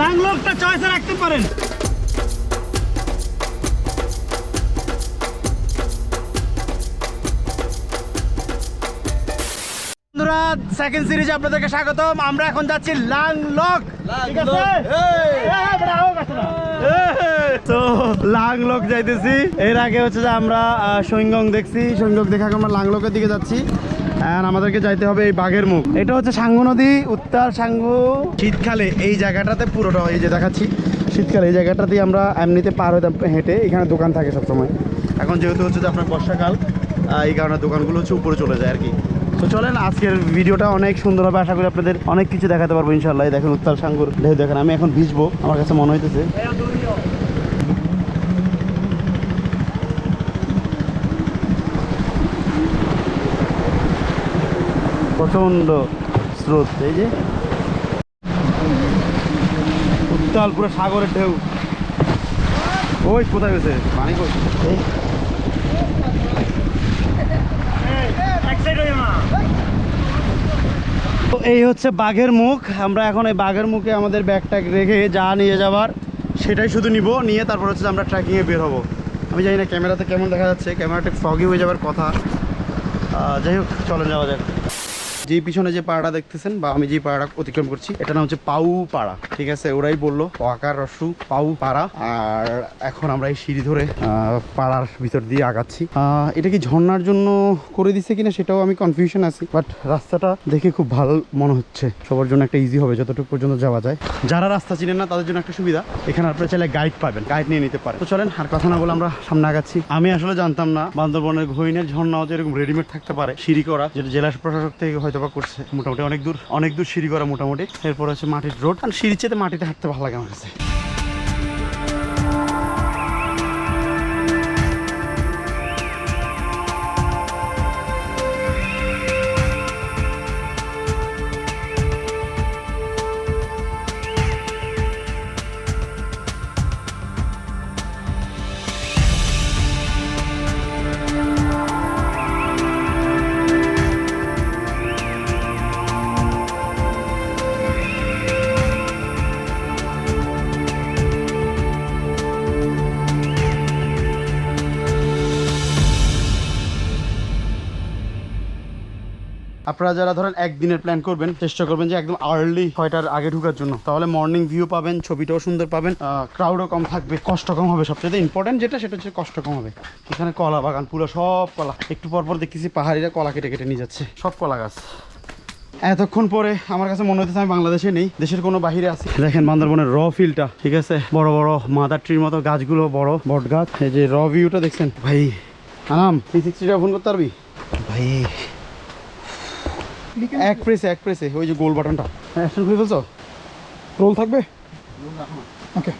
লাংলকটা চয়েসে রাখতে পারেন। বন্ধুরা সেকেন্ড সিরিজে আপনাদেরকে স্বাগতম। আমরা এখন যাচ্ছি লাংলক ঠিক আছে? bravo, কাছাড়া। তো লাংলক যাইতেছি। এর আগে হচ্ছে যে আমরা সৈংগং দেখছি। সৈংগং দেখে এখন আমরা লাংলকের দিকে যাচ্ছি। And আমাদেরকে যাইতে হবে এই বাঘের মুখ। এটা হচ্ছে সাঙ্গু নদী উত্তর সাঙ্গু। শীতকালে এই জায়গাটাতে পুরোটা এই যে দেখাচ্ছি, শীতকালে এই জায়গাটাতেই আমরা এমনিতে পার হতাম হেঁটে, এখানে দোকান থাকে সবসময়। এখন যেহেতু হচ্ছে যে আপনার বর্ষাকাল এই কারণে দোকানগুলো হচ্ছে উপরে চলে যায় আর কি। তো চলেন, আজকের ভিডিওটা অনেক সুন্দর হবে, আশা করি আপনাদের অনেক কিছু দেখাতে পারব ইনশাল্লাহ দেখেন উত্তাল সাঙ্গুর দেখেন, আমি এখন ভিজবো, আমার কাছে মনে হইতেছে। প্রচণ্ড স্রোত এই যে। উত্তাল পুরো সাগরের ঢেউ। ওই কোথায় গেছে? পানি এই। তো এই হচ্ছে বাঘের মুখ। আমরা এখন এই বাঘের মুখে আমাদের ব্যাগটা রেখে যা নিয়ে যাবার সেটাই শুধু নিব। নিয়ে তারপর হচ্ছে আমরা ট্রেকিংয়ে বের হব। আমি জানি না ক্যামেরাতে কেমন দেখা যাচ্ছে। ক্যামেরাটা ফগি হয়ে যাওয়ার কথা। যাই হোক চলেন যাওয়া যাক। যেই পিছনে যে পাড়াটা দেখতেছেন বা আমি যে পাড়াটা অতিক্রম করছি, এটা নাম হচ্ছে পাউ পাড়া। ঠিক আছে, ওরাই বলল ওয়াকার রসু, পাউ পাড়া। আর এখন আমরা এই সিঁড়ি ধরে পাড়ার ভিতর দিয়ে আগাচ্ছি। এটা কি ঝর্ণার জন্য করে দিছে কিনা সেটাও আমি কনফিউশন আছি বাট রাস্তাটা দেখে খুব ভালো মনে হচ্ছে। সবার জন্য একটা ইজি হবে, যতটুকু পর্যন্ত যাওয়া যায়। যারা রাস্তা চিনেন না, তাদের জন্য একটা সুবিধা, এখানে আপনারা চাইলে গাইড পাবেন গাইড নিয়ে নিতে পারেন। তো চলেন, আর কথা না বলে আমরা সামনে আগাচ্ছি। আমি আসলে জানতাম না, বান্দরবনের ঘইনের ঝর্ণাও যে এরকম রেডিমেড থাকতে পারে, সিঁড়ি করা, যেটা জেলা প্রশাসক থেকে হয়তো বা করছে। মোটামুটি অনেক দূর অনেক দূর সিঁড়ি করা মোটামুটি। এরপর হচ্ছে মাটির রোড। আর সিঁড়ির চেয়ে মাটিতে হাঁটতে ভালো লাগে আমার কাছে। আপনারা যারা ধরেন একদিনের প্ল্যান করবেন চেষ্টা করবেন যে একদম আর্লি ছয়টার আগে ঢুকার জন্য। তাহলে মর্নিং ভিউ পাবেন ছবিটাও সুন্দর পাবেন ক্রাউডও কম থাকবে কষ্ট কম হবে সবচেয়ে। ইম্পর্টেন্ট যেটা সেটা হচ্ছে কষ্ট কম হবে। এখানে কলা বাগান পুরো সব কলা। একটু পর পর দেখতেছি পাহাড়িরা কলা কেটে কেটে নিয়ে যাচ্ছে। সব কলা গাছ। এতক্ষণ পরে আমার কাছে মনে হচ্ছে আমি বাংলাদেশে নেই দেশের কোনো বাহিরে আছি। দেখেন বান্দরবনের র ফিলটা ঠিক আছে? বড় বড় মাদার ট্রির মতো গাছগুলো বড় বট গাছ। এই যে র ভিউটা দেখছেন? ভাই আনাম থ্রি সিক্সটিটা ফোন করতে পারবি? ভাই এক প্রেসে এক প্রেসে ওই যে গোল বাটনটা অ্যাকশন খুলে ফেলছো? রোল থাকবে? ওকে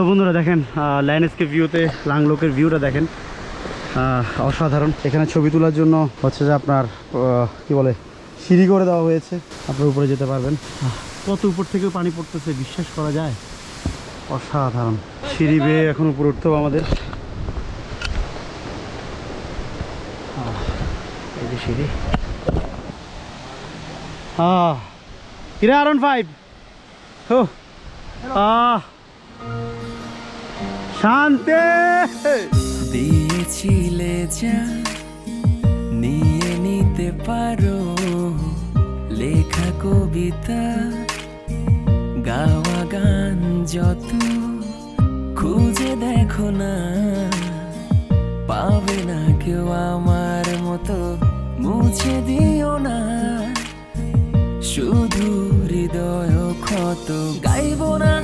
তো বন্ধুরা দেখেন ল্যান্ডস্কেপ ভিউতে লাংলোকের ভিউটা দেখেন। অসাধারণ। এখানে ছবি তোলার জন্য হচ্ছে যে আপনার কি বলে, সিঁড়ি করে দেওয়া হয়েছে। আপনার উপরে যেতে পারবেন। কত উপর থেকে পানি পড়তেছে, বিশ্বাস করা যায়? অসাধারণ। সিঁড়ি বেয়ে এখন উপরে উঠতে হবে আমাদের। সিঁড়ি। কিরে ফাইভ ও আহ। শান্তি। দিয়েছিলে যা, নিয়ে নিতে পারো। লেখা কবিতা, গাওয়া গান যত খুঁজে দেখো না, পাবে না কেউ আমার মতো, মুছে দিও না। শুধু হৃদয় ক্ষত, গাইব না।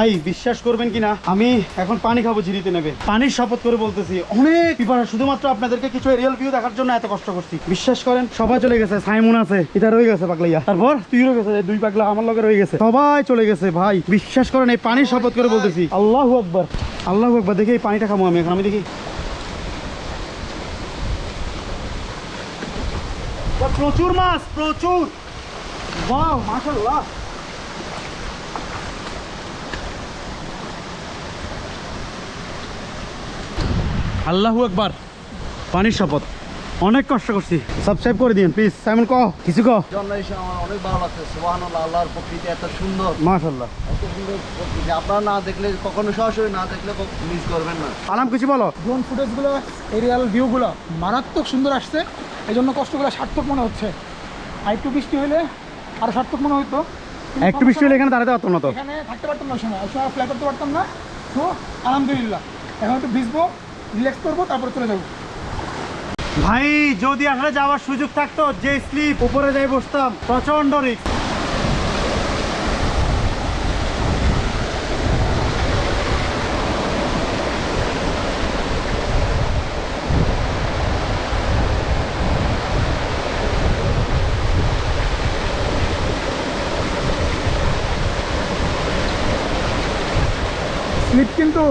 ভাই বিশ্বাস করবেন কিনা? আমি এখন পানি খাব ঝিরিতে নেবে। পানির শপথ করে বলতেছি অনেক পিপাসা শুধুমাত্র আপনাদেরকে কিছু এরিয়াল ভিউ দেখার জন্য এত কষ্ট করছি। বিশ্বাস করেন সবাই চলে গেছে সাইমন আছে এটা রয়ে গেছে পাগলাইয়া। তারপর তুই রয়ে গেছে দুই পাগলা আমার লগে রয়ে গেছে। সবাই চলে গেছে ভাই বিশ্বাস করেন এই পানির শপথ করে বলতেছি। আল্লাহ আকবার আল্লাহ আকবার দেখি এই পানিটা খাব আমি এখন আমি দেখি। প্রচুর মাছ প্রচুর। বাহ মাশাআল্লাহ। আল্লাহু একবার পানির শপথ। অনেক কষ্ট করছি। সাবস্ক্রাইব করে দিন প্লিজ সাইমন কহ কিছু আমার অনেক ভালো লাগছে সোহান আল্লাহর প্রকৃতি এত সুন্দর। মাশাল্লাহ এত সুন্দর প্রকৃতি। আপনারা না দেখলে কখনো সরাসরি না দেখলে মিস করবেন না। আলাম কিছু বলো। ড্রোন ফুটেজগুলো এরিয়াল ভিউগুলো মারাত্মক সুন্দর আসছে। এই জন্য কষ্টগুলো সার্থক মনে হচ্ছে। আর একটু বৃষ্টি হলে আরও সার্থক মনে হতো একটু বৃষ্টি হলে এখানে দাঁড়াতে পারতাম না তো। এখানে থাকতে পারতাম না সময়। সময় ফ্লাই করতে পারতাম না। তো আলহামদুলিল্লাহ। এখন একটু ভিজবো। রিল্যাক্স করব তারপরে চলে যাব। ভাই যদি আসলে যাওয়ার সুযোগ থাকতো যে স্লিপ উপরে যাই বসতাম প্রচণ্ড রিস্ক স্লিপ কিন্তু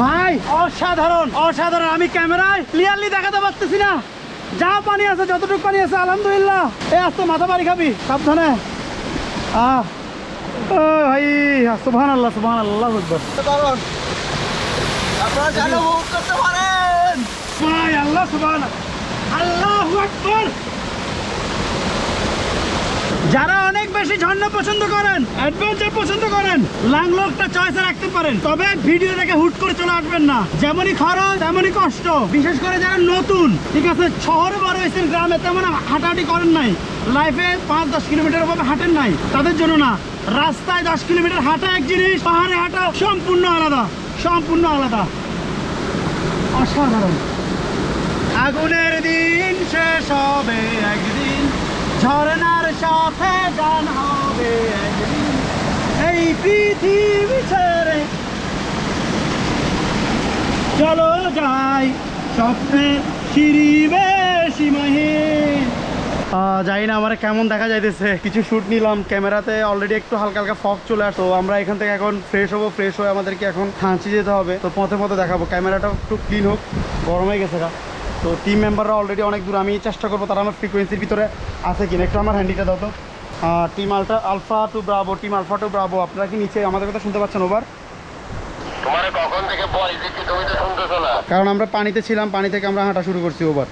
ভাই, অসাধারণ অসাধারণ। আমি ক্যামেরায় ক্লিয়ারলি দেখাতে পারতেছি না। যা পানি আছে, যতটুকু পানি আছে, আলহামদুলিল্লাহ। এ আস্ত মাথা বাড়ি খাবি, সাবধানে। আহ, ও ভাই সুবহান আল্লাহ সুবহান আল্লাহ আপনারা আল্লাহ যারা অনেক বেশি ঝর্ণা পছন্দ করেন অ্যাডভেঞ্চার পছন্দ করেন, লাংলকটা চয়েসে রাখতে পারেন। তবে ভিডিও দেখে হুট করে চলে আসবেন না। যেমনই খরচ, তেমনই কষ্ট। বিশেষ করে যারা নতুন, ঠিক আছে, শহরে বড় হয়েছেন, গ্রামে তেমন হাঁটাহাঁটি করেন নাই। লাইফে পাঁচ দশ কিলোমিটার ভাবে হাঁটেন নাই। তাদের জন্য না, রাস্তায় দশ কিলোমিটার হাঁটা এক জিনিস, পাহাড়ে হাঁটা সম্পূর্ণ আলাদা সম্পূর্ণ আলাদা। অসাধারণ। আগুনের দিন শেষ হবে একদিন। ঝরনার সাথে গান হবে এই পৃথিবী ছেড়ে। চলো যাই স্বপ্নে সিঁড়িবে সীমাহীন জানি না, আমার কেমন দেখা যাইতেছে। কিছু শ্যুট নিলাম, ক্যামেরাতে অলরেডি একটু হালকা হালকা ফক চলে আসতো আমরা এখান থেকে এখন ফ্রেশ হব ফ্রেশ হয়ে আমাদেরকে এখন হাঁচি যেতে হবে। তো পথে পথে দেখাবো। ক্যামেরাটা একটু ক্লিন হোক। গরম গেছে গা। তো টিম মেম্বাররা অলরেডি অনেক দূর আমি চেষ্টা করব তারা আমার ফ্রিকোয়েন্সির ভিতরে আছে কিনা একটু আমার হ্যান্ডিটা দাও তো team ultra alpha to bravo team alpha to bravo আপনারা কি নিচে আমাদের কথা শুনতে পাচ্ছেন ওভার কারণ আমরা পানিতে ছিলাম পানি থেকে আমরা হাঁটা শুরু করছি ওভার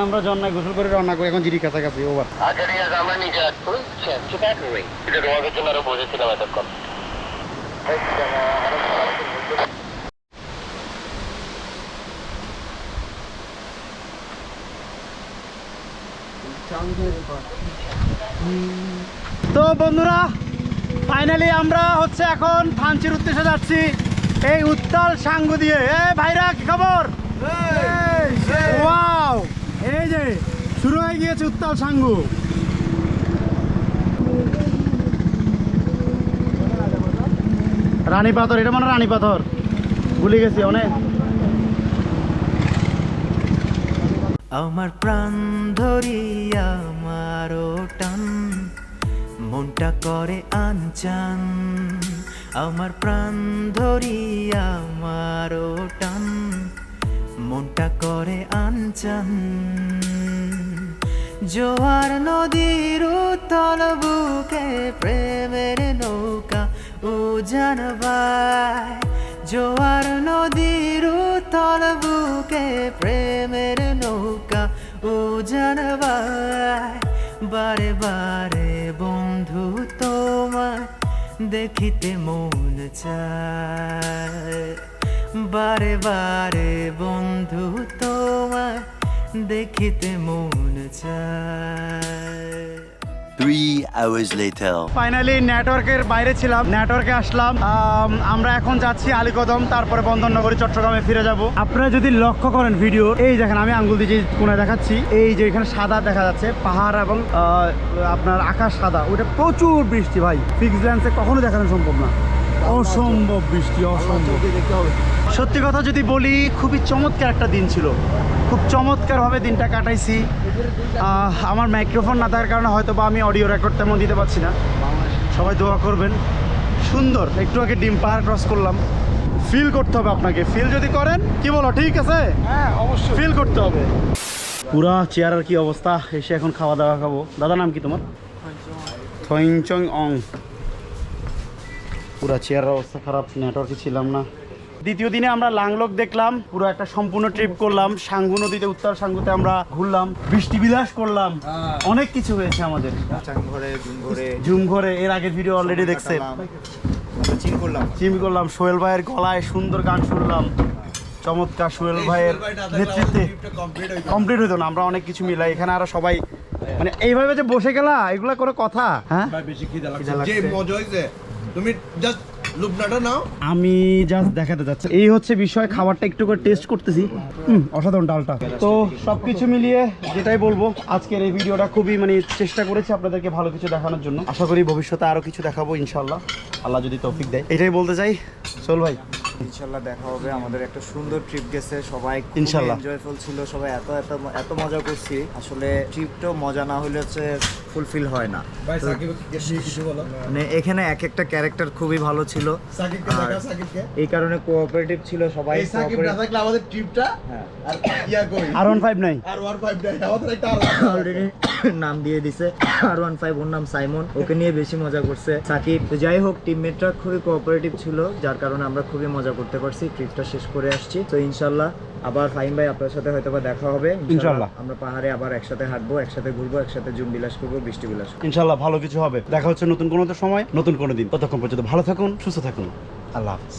আমরা জন্নায় গোসল করে রান্না করি এখন জিরি কাছাকাছি ওভার আচ্ছা ঠিক আছে আমরা নিচে তোমাদের জন্য আরও বসেছিলাম এতক্ষণ তো বন্ধুরা ফাইনালি আমরা হচ্ছে এখন থানচির উদ্দেশ্যে যাচ্ছি। এই উত্তাল সাঙ্গু দিয়ে। এ ভাইরা, কি খবর? ওয়াও এই যে, শুরু হয়ে গিয়েছে উত্তাল সাঙ্গু। রানী পাথর, এটা মানে রানী পাথর। ভুলে গেছি, অনেক। আমার প্রাণ ধরি আমার টান। মনটা করে আনচান। আমার প্রাণ ধরি আমার টান। মনটা করে আনচান। জোয়ার নদীর উতল বুকে প্রেমের নৌকা উজান বায় জোয়ার নদীর উতল বুকে প্রেমের বারে বারে বন্ধু তোমার দেখিতে মন চায়। বারে বারে বন্ধু তোমার দেখিতে মন চায়। ফাইনালি নেটওয়ার্কের বাইরে ছিলাম। নেটওয়ার্কে আসলাম। আমরা এখন যাচ্ছি আলীকদম। তারপরে বন্দরনগরী, চট্টগ্রামে ফিরে যাব। আপনারা যদি লক্ষ্য করেন ভিডিও এই দেখেন, আমি আঙ্গুল দিয়ে যে কোনায় দেখাচ্ছি, এই যে এখানে সাদা দেখা যাচ্ছে, পাহাড় এবং আপনার আকাশ সাদা। ওইটা প্রচুর বৃষ্টি, ভাই। ফিক্স ল্যান্সে কখনো দেখানো সম্ভব না। অসম্ভব বৃষ্টি অসম্ভব। সত্যি কথা যদি বলি খুবই চমৎকার একটা দিন ছিল। খুব চমৎকারভাবে দিনটা কাটাইছি। আমার মাইক্রোফোন না থাকার কারণে হয়তো বা আমি অডিও রেকর্ড তেমন দিতে পারছি না। সবাই দোয়া করবেন। সুন্দর একটু আগে ডিম পাহাড় ক্রস করলাম। ফিল করতে হবে আপনাকে। ফিল যদি করেন কি বলো ঠিক আছে? হ্যাঁ অবশ্যই। ফিল করতে হবে। পুরা চেয়ারের কি অবস্থা? এসে এখন খাওয়া দাওয়া খাব। দাদা নাম কি তোমার? থইংচং অং। পুরা চেয়ারের অবস্থা খারাপ নেটওয়ার্কে ছিলাম না। দ্বিতীয় দিনে আমরা লাংলক দেখলাম পুরো একটা সম্পূর্ণ ট্রিপ করলাম সাঙ্গু নদীতে উত্তর সাঙ্গুতে আমরা ঘুরলাম বৃষ্টি বিলাস করলাম অনেক কিছু হয়েছে আমাদের। ঘরে ঘরে। জুম ঘরে এর আগের ভিডিও অলরেডি দেখছেন। চিন করলাম। চিম করলাম সোহেল ভাইয়ের গলায় সুন্দর গান শুনলাম। চমৎকার সোহেল ভাইয়ের নেতৃত্বে কমপ্লিট হতো না। আমরা অনেক কিছু মিলাই এখানে আরও সবাই মানে এইভাবে যে বসে গেলা এগুলা করে কথা? হ্যাঁ? বেশি খিদা লাগছে। লাগছে। যে মজা হয়েছে তুমি জাস্ট লুবনাটা নাও। আমি জাস্ট দেখাতে যাচ্ছি। এই হচ্ছে বিষয় খাবারটা একটু করে টেস্ট করতেছি। হুম, অসাধারণ ডালটা। তো সবকিছু মিলিয়ে যেটাই বলব আজকের এই ভিডিওটা খুবই মানে চেষ্টা করেছি আপনাদেরকে ভালো কিছু দেখানোর জন্য। আশা করি ভবিষ্যতে আরও কিছু দেখাবো ইনশাল্লাহ আল্লাহ যদি তৌফিক দেয়। এটাই বলতে চাই। চল ভাই। ইনশাল্লাহ দেখা হবে। আমাদের একটা সুন্দর ট্রিপ গেছে। সবাই ইনশাল্লাহ। এনজয়ফুল ছিল। সবাই এত এত এত মজা করছি। আসলে ট্রিপটাও মজা না হলে হচ্ছে ফুলফিল হয় না। ভাই সাকিব কিছু বলো? মানে এখানে এক একটা ক্যারেক্টার খুবই ভালো ছিল। এই কারণে কোঅপারেটিভ ছিল সবাই এই সাকিব না cooperative- থাকলে আমাদের ট্রিপটা হ্যাঁ। আর কই? আর ওয়ান ফাইভ নাই। আর ওয়ান ফাইভ নাই আমাদের একটা অলরেডি নাম দিয়ে দিছে। আর ওয়ান ফাইভ ওর নাম সাইমন। ওকে নিয়ে বেশি মজা করছে সাকিব। তো যাই হোক টিমমেটরা খুবই কোঅপারেটিভ ছিল যার কারণে আমরা খুবই মজা করতে পারছি। ট্রিপটা শেষ করে আসছি। তো ইনশাল্লাহ আবার ফাহিম ভাই আপনার সাথে হয়তো বা দেখা হবে। ইনশাল্লাহ। আমরা পাহাড়ে আবার একসাথে হাঁটবো একসাথে ঘুরবো একসাথে জুম বিলাস করব। বৃষ্টি বিলাস ইনশাল্লাহ ভালো কিছু হবে। দেখা হচ্ছে নতুন কোনো সময়, নতুন কোনো দিন। ততক্ষণ পর্যন্ত ভালো থাকুন, সুস্থ থাকুন। আল্লাহ হাফিজ।